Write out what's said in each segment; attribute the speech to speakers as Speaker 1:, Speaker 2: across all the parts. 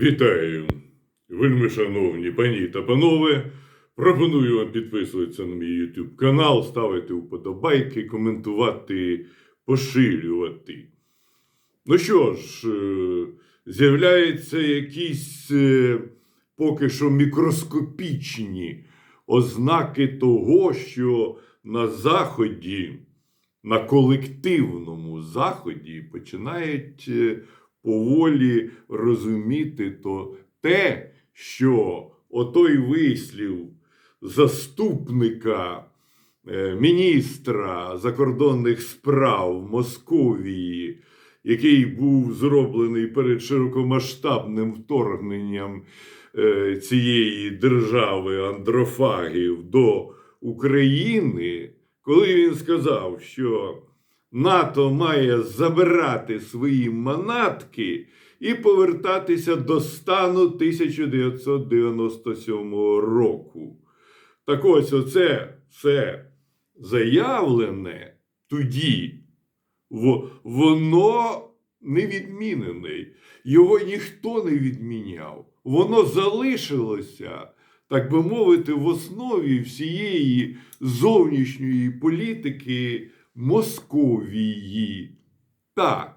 Speaker 1: Вітаю, вельми шановні пані та панове. Пропоную вам підписуватися на мій YouTube канал, ставити вподобайки, коментувати, поширювати. Ну що ж, е, з'являються якісь е, поки що мікроскопічні ознаки того, що на Заході, на колективному Заході починають е, поволі розуміти то те, що отой вислів заступника е, міністра закордонних справ Московії, який був зроблений перед широкомасштабним вторгненням е, цієї держави андрофагів до України, коли він сказав, що НАТО має забирати свої манатки і повертатися до стану 1997 року. Так ось оце все заявлене тоді, воно не відмінене. Його ніхто не відміняв. Воно залишилося, так би мовити, в основі всієї зовнішньої політики Московії. Так.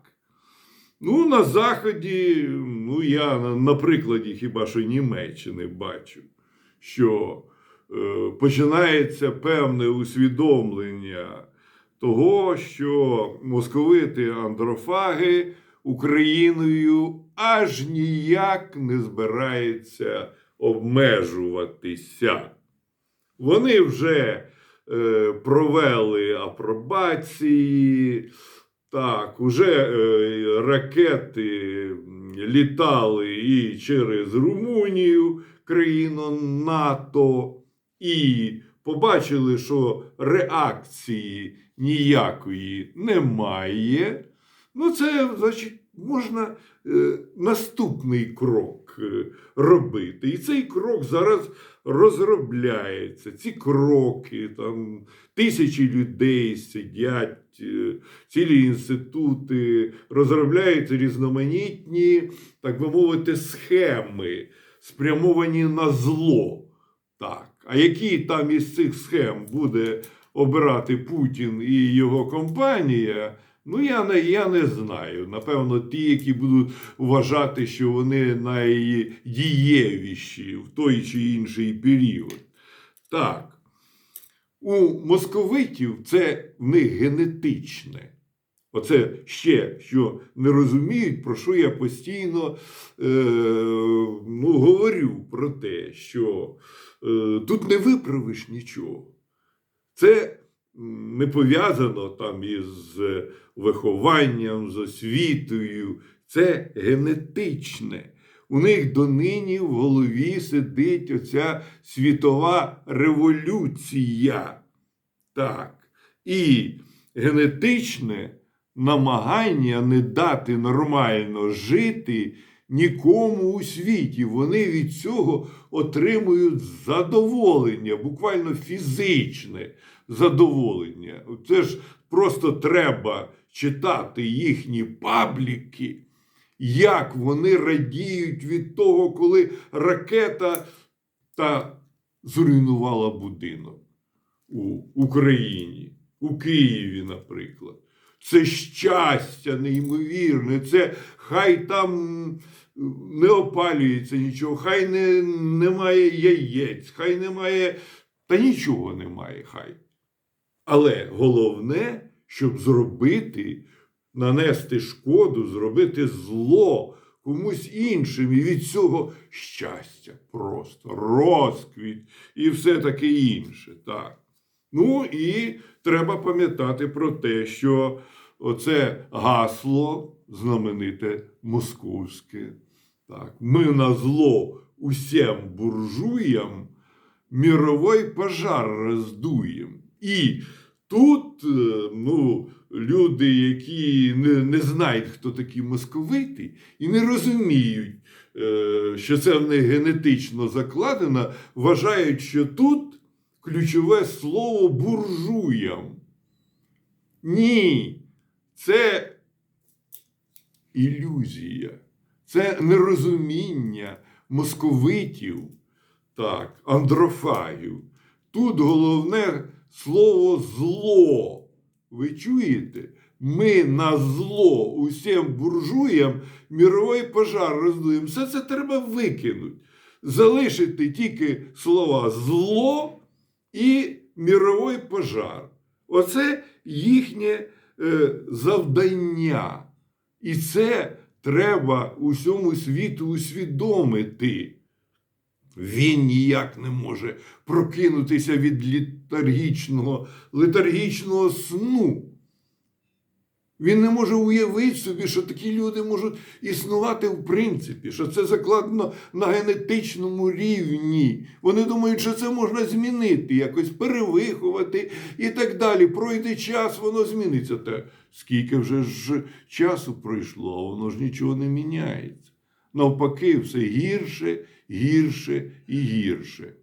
Speaker 1: Ну, на Заході, ну, я на, прикладі хіба що Німеччини бачу, що е, починається певне усвідомлення того, що московити андрофаги Україною аж ніяк не збираються обмежуватися. Вони вже провели апробації. Так, уже е, ракети літали і через Румунію, країну НАТО, і побачили, що реакції ніякої немає. Ну, це, значить, можна е, наступний крок е, робити. І цей крок зараз розробляється. Ці кроки, там тисячі людей сидять, е, цілі інститути, розробляються різноманітні, так би мовити, схеми, спрямовані на зло. Так. А які там із цих схем буде обирати Путін і його компанія? Ну, я не, я не знаю. Напевно, ті, які будуть вважати, що вони найдієвіші в той чи інший період. Так. У московитів це в них генетичне. Оце ще, що не розуміють, про що я постійно е, ну, говорю про те, що е, тут не виправиш нічого. Це не пов'язано там із е, вихованням, з освітою. Це генетичне. У них донині в голові сидить оця світова революція. Так. І генетичне намагання не дати нормально жити нікому у світі. Вони від цього отримують задоволення, буквально фізичне задоволення. Це ж просто треба читати їхні пабліки, як вони радіють від того, коли ракета та зруйнувала будинок у Україні, у Києві, наприклад. Це щастя неймовірне. Це хай там не опалюється нічого, хай не, немає яєць, хай немає, та нічого немає, хай. Але головне, щоб зробити, нанести шкоду, зробити зло комусь іншим. І від цього щастя просто, розквіт і все таке інше. Так. Ну і треба пам'ятати про те, що оце гасло знамените московське. Так. Ми на зло усім буржуям мировой пожар роздуєм. І тут е, ну, люди, які не, не знають, хто такі московити, і не розуміють, е, що це в них генетично закладено, вважають, що тут ключове слово буржуям. Ні, це ілюзія. це нерозуміння московитів, так, андрофагів. Тут головне слово зло. Ви чуєте? Ми на зло усім буржуям міровий пожар роздуємо. Все це треба викинути. Залишити тільки слова зло і міровий пожар. Оце їхнє е, завдання. І це треба усьому світу усвідомити. Він ніяк не може прокинутися від літаргічного, літаргічного сну. Він не може уявити собі, що такі люди можуть існувати в принципі, що це закладено на генетичному рівні. Вони думають, що це можна змінити, якось перевиховати і так далі. Пройде час, воно зміниться. Та скільки вже ж часу пройшло, воно ж нічого не міняється. Навпаки, все гірше, гірше і гірше.